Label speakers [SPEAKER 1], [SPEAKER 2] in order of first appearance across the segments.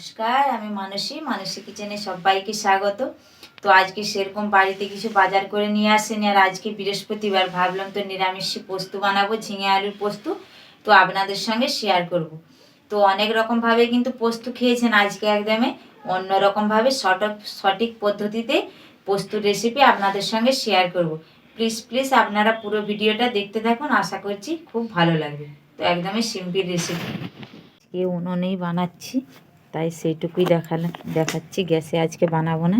[SPEAKER 1] নমস্কার, আমি মানসী মানসী কিচেনে সবাইকে স্বাগত। তো আজকে সেরকম বাড়িতে কিছু বাজার করে নিয়ে আসেনি, আর আজকে বৃহস্পতিবার ভাবলাম তো নিরামিষি পোস্ত বানাবো, ঝিঙে আলুর পোস্ত। তো আপনাদের সঙ্গে শেয়ার করব। তো অনেক রকমভাবে কিন্তু পোস্ত খেয়েছেন আজকে একদমে। অন্য রকমভাবে সঠিক সঠিক পদ্ধতিতে পোস্তুর রেসিপি আপনাদের সঙ্গে শেয়ার করব। প্লিজ প্লিজ আপনারা পুরো ভিডিওটা দেখতে থাকুন, আশা করছি খুব ভালো লাগবে। তো একদমই সিম্পল রেসিপি আজকে উনুনেই বানাচ্ছি। তাই সেইটুকুই দেখালাম দেখাচ্ছি। গ্যাসে আজকে বানাবো না।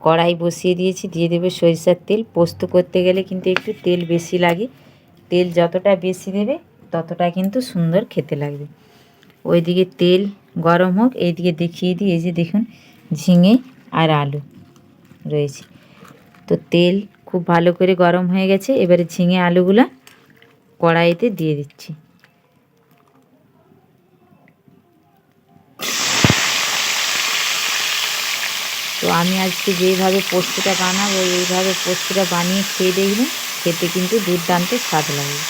[SPEAKER 1] কড়াই বসিয়ে দিয়েছি, দিয়ে দেবে সরিষার তেল। পোস্ত করতে গেলে কিন্তু একটু তেল বেশি লাগে। তেল যতটা বেশি দেবে, ততটা কিন্তু সুন্দর খেতে লাগবে। ওইদিকে তেল গরম হোক, এইদিকে দেখিয়ে দিই। এই যে দেখুন, ঝিঙে আর আলু রয়েছে। তো তেল খুব ভালো করে গরম হয়ে গেছে। এবারে ঝিঙে আলুগুলা কড়াইতে দিয়ে দিচ্ছি। তো আমি আজকে যেইভাবে পোস্তটা বানাবো, এইভাবে পোস্তটা বানিয়ে খেয়ে দেখবেন, খেতে কিন্তু দুর্দান্ত স্বাদ লাগবে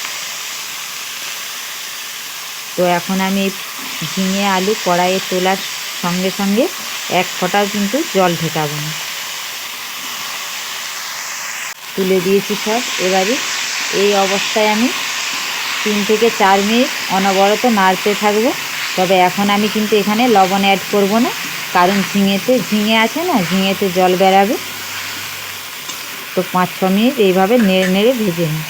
[SPEAKER 1] তো এখন আমি ঝিঙে আলু কড়াইয়ে তোলার সঙ্গে সঙ্গে এক ফোঁটাও কিন্তু জল ঢেকাবো না। তুলে দিয়েছি সব। এবারে এই অবস্থায় আমি তিন থেকে চার মিনিট অনবরত নাড়তে থাকব। তবে এখন আমি কিন্তু এখানে লবণ অ্যাড করব না। কারণ ঝিঙেতে, ঝিঙে আছে না, ঝিঙেতে জল বেরাবে। তো পাঁচ, ছ মিনিট এইভাবে নেড়ে নেড়ে ভেজে নিই।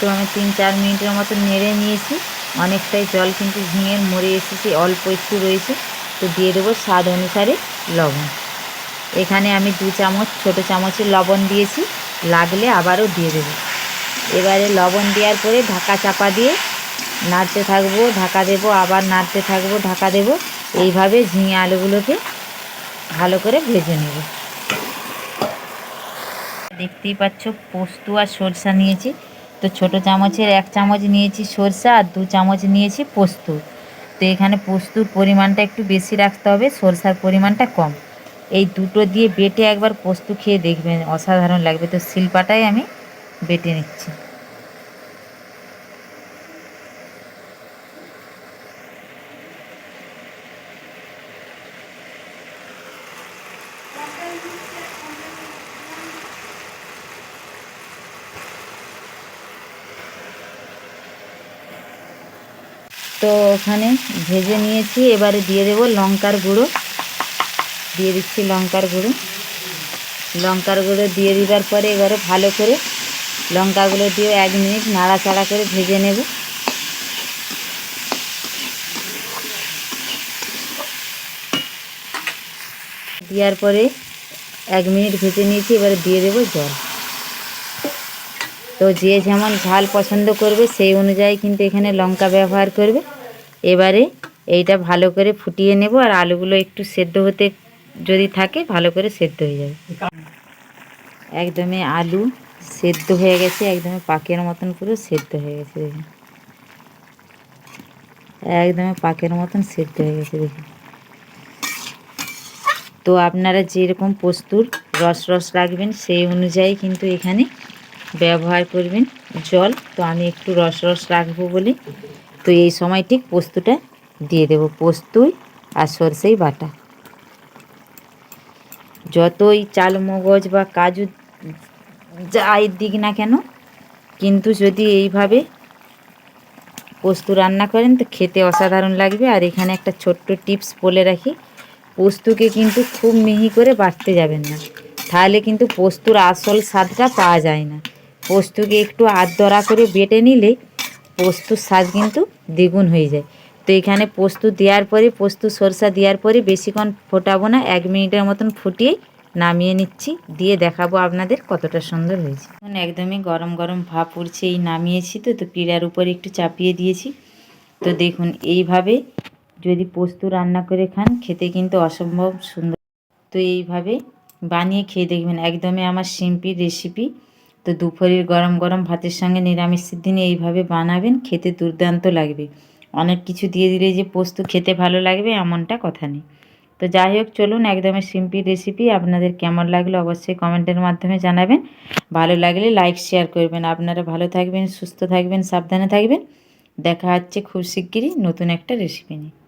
[SPEAKER 1] তো আমি তিন, চার মিনিটের মতো নেড়ে নিয়েছি। অনেকটাই জল কিন্তু ঝিঙের মরে এসেছে, অল্প একটু রয়েছে। তো দিয়ে দেবো স্বাদ অনুসারে লবণ। এখানে আমি দু চামচ, ছোট চামচের লবণ দিয়েছি। লাগলে আবারও দিয়ে দেবো। এবারে লবণ দেওয়ার পরে ঢাকা চাপা দিয়ে নাড়তে থাকব, ঢাকা দেবো, আবার নাড়তে থাকব, ঢাকা দেবো। এইভাবে ঝিঙে আলুগুলোকে ভালো করে ভেজে নেব। দেখতেই পাচ্ছ, পোস্ত আর সরষা নিয়েছি। তো ছোট চামচের এক চামচ নিয়েছি সরষা আর দু চামচ নিয়েছি পোস্ত। তো এখানে পোস্তুর পরিমাণটা একটু বেশি রাখতে হবে, সরষার পরিমাণটা কম। এই দুটো দিয়ে বেটে একবার পোস্ত খেয়ে দেখবেন, অসাধারণ লাগবে। তো শিল্পাটাই আমি বেটে নিচ্ছি। তো ওখানে ভেজে নিয়েছি, এবারে দিয়ে দেবো লঙ্কার গুঁড়ো। দিয়ে দিচ্ছি লঙ্কার গুঁড়ো। লঙ্কার গুঁড়ো দিয়ে দেওয়ার পরে এবারে ভালো করে লঙ্কাগুলো দিয়ে এক মিনিট নাড়াচাড়া করে ভেজে নেব। দেওয়ার পরে এক মিনিট ভেজে নিয়েছি, এবারে দিয়ে দেবো জল। তো যে যেমন ঝাল পছন্দ করবে, সেই অনুযায়ী কিন্তু এখানে লঙ্কা ব্যবহার করবে। এবারে এইটা ভালো করে ফুটিয়ে নেব, আর আলুগুলো একটু সেদ্ধ হতে যদি থাকে, ভালো করে সেদ্ধ হয়ে যাবে। একদমই আলু সেদ্ধ হয়ে গেছে একদমই পাকের মতন পুরো সেদ্ধ হয়ে গেছে, দেখুন। একদমই পাকের মতন সেদ্ধ হয়ে গেছে, দেখুন। তো আপনারা যেরকম প্রস্তুর রস রস রাখবেন, সেই অনুযায়ী কিন্তু এখানে ব্যবহার করবেন জল। তো আমি একটু রস রস রাখব বলে। তো এই সময় ঠিক পোস্তটা দিয়ে দেবো পোস্তই আর সরষেই বাটা। যতই চাল, মগজ বা কাজু যাই দিক না কেন, কিন্তু যদি এইভাবে পোস্ত রান্না করেন, তো খেতে অসাধারণ লাগবে। আর এখানে একটা ছোট্ট টিপস বলে রাখি পোস্তকে কিন্তু খুব মিহি করে বাটতে যাবেন না। তাহলে কিন্তু পোস্তুর আসল স্বাদটা পাওয়া যায় না। পোস্তকে একটু আদরা করে বেটে নিলে পোস্তুর স্বাদ কিন্তু দ্বিগুণ হয়ে যায়। তো এখানে পোস্ত দেওয়ার পরে, পোস্ত সরষা দেওয়ার পরে বেশিক্ষণ ফোটাবো না, এক মিনিটের মতন ফুটিয়ে নামিয়ে নিচ্ছি। দিয়ে দেখাবো আপনাদের কতটা সুন্দর হয়েছে। এখন একদমই গরম গরম ভাপ উঠছে এই নামিয়েছি তো তো পিড়ার উপরে একটু চাপিয়ে দিয়েছি। তো দেখুন, এইভাবে যদি পোস্ত রান্না করে খান, খেতে কিন্তু অসম্ভব সুন্দর। তো এইভাবে বানিয়ে খেয়ে দেখবেন। একদমই আমার সিম্পল রেসিপি তো দুপুরের গরম গরম ভাতের সঙ্গে নিরামিষের দিনে এইভাবে বানাবেন, খেতে দুর্দান্ত লাগবে। অনেক কিছু দিয়ে দিলে যে পোস্ত খেতে ভালো লাগবে, এমনটা কথা নেই। তো যাই হোক, চলুন একদমই সিম্পল রেসিপি আপনাদের কেমন লাগল অবশ্যই কমেন্টের মাধ্যমে জানাবেন। ভালো লাগলে লাইক শেয়ার করবেন। আপনারা ভালো থাকবেন, সুস্থ থাকবেন, সাবধানে থাকবেন। দেখা হচ্ছে খুব শিগগিরই নতুন একটা রেসিপি নিয়ে।